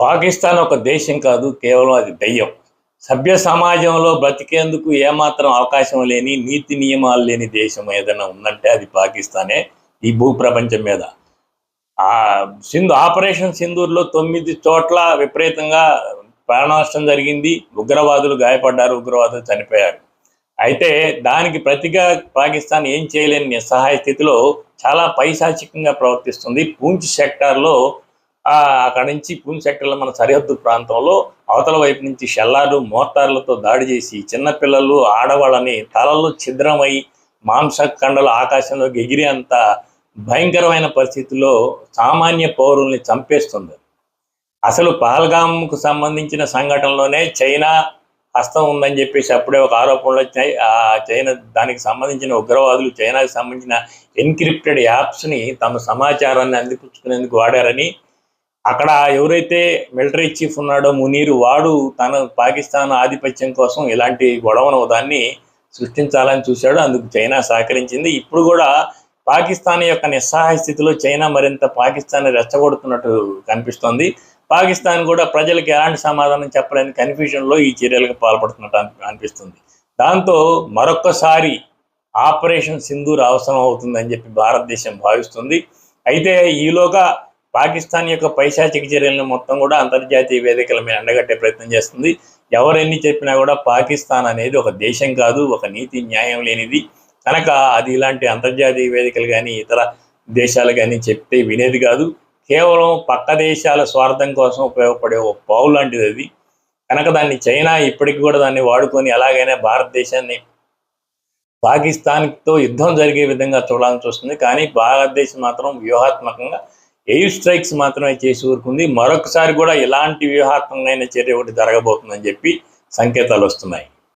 పాకిస్తాన్ ఒక దేశం కాదు కేవలం అది దయ్యం. సభ్య సమాజంలో బ్రతికేందుకు ఏమాత్రం అవకాశం లేని నీతి నియమాలు లేని దేశం ఏదైనా ఉందంటే అది పాకిస్తానే ఈ భూ ప్రపంచం మీద. ఆ సింధు ఆపరేషన్ సింధూర్లో తొమ్మిది చోట్ల విపరీతంగా ప్రాణనష్టం జరిగింది. ఉగ్రవాదులు గాయపడ్డారు ఉగ్రవాదులు చనిపోయారు. అయితే దానికి ప్రతిగా పాకిస్తాన్ ఏం చేయలేని నిస్సహాయ స్థితిలో చాలా పైశాచికంగా ప్రవర్తిస్తుంది. పూంచ్ సెక్టార్లో అక్కడ నుంచి పూంచ్ సెక్టర్లో మన సరిహద్దు ప్రాంతంలో అవతల వైపు నుంచి షెల్లార్లు మోర్తార్లతో దాడి చేసి చిన్నపిల్లలు ఆడవాళ్ళని తలలు ఛిద్రమై మాంసఖండలు ఆకాశంలోకి ఎగిరి అంత భయంకరమైన పరిస్థితిలో సామాన్య పౌరుల్ని చంపేస్తుంది. అసలు పహల్గామ్కు సంబంధించిన సంఘటనలోనే చైనా హస్తం ఉందని చెప్పేసి అప్పుడే ఒక ఆరోపణలు వచ్చాయి. ఆ చైనా దానికి సంబంధించిన ఉగ్రవాదులు చైనాకి సంబంధించిన ఎన్క్రిప్టెడ్ యాప్స్ని తమ సమాచారాన్ని అందిపుచ్చుకునేందుకు వాడారని అక్కడ ఎవరైతే మిలిటరీ చీఫ్ ఉన్నాడో మునీరు వాడు తన పాకిస్తాన్ ఆధిపత్యం కోసం ఇలాంటి గొడవను దాన్ని సృష్టించాలని చూశాడు. అందుకు చైనా సహకరించింది. ఇప్పుడు కూడా పాకిస్తాన్ యొక్క నిస్సహాయ స్థితిలో చైనా మరింత పాకిస్తాన్ రెచ్చగొడుతున్నట్టు కనిపిస్తోంది. పాకిస్తాన్ కూడా ప్రజలకు ఎలాంటి సమాధానం చెప్పలేని కన్ఫ్యూజన్లో ఈ చర్యలకు పాల్పడుతున్నట్టు అనిపిస్తుంది. దాంతో మరొక్కసారి ఆపరేషన్ సింధూర్ అవసరం అవుతుందని చెప్పి భారతదేశం భావిస్తుంది. అయితే ఈలోగా పాకిస్తాన్ యొక్క పైశాచిక చర్యలను మొత్తం కూడా అంతర్జాతీయ వేదికల మీద ఎండగట్టే ప్రయత్నం చేస్తుంది. ఎవరెన్ని చెప్పినా కూడా పాకిస్తాన్ అనేది ఒక దేశం కాదు ఒక నీతి న్యాయం లేనిది. కనుక అది ఇలాంటి అంతర్జాతీయ వేదికలు కానీ ఇతర దేశాలు కానీ చెప్తే వినేది కాదు. కేవలం పక్క దేశాల స్వార్థం కోసం ఉపయోగపడే ఒక పావు లాంటిది అది. కనుక దాన్ని చైనా ఇప్పటికి కూడా దాన్ని వాడుకొని ఎలాగైనా భారతదేశాన్ని పాకిస్తాన్తో యుద్ధం జరిగే విధంగా చూడాలని చూస్తుంది. కానీ భారతదేశం మాత్రం వ్యూహాత్మకంగా ఎయిర్ స్ట్రైక్స్ మాత్రమే చేసి ఊరుకుంది. మరొకసారి కూడా ఇలాంటి వ్యూహాత్మకమైన చర్య ఒకటి జరగబోతుందని చెప్పి సంకేతాలు వస్తున్నాయి.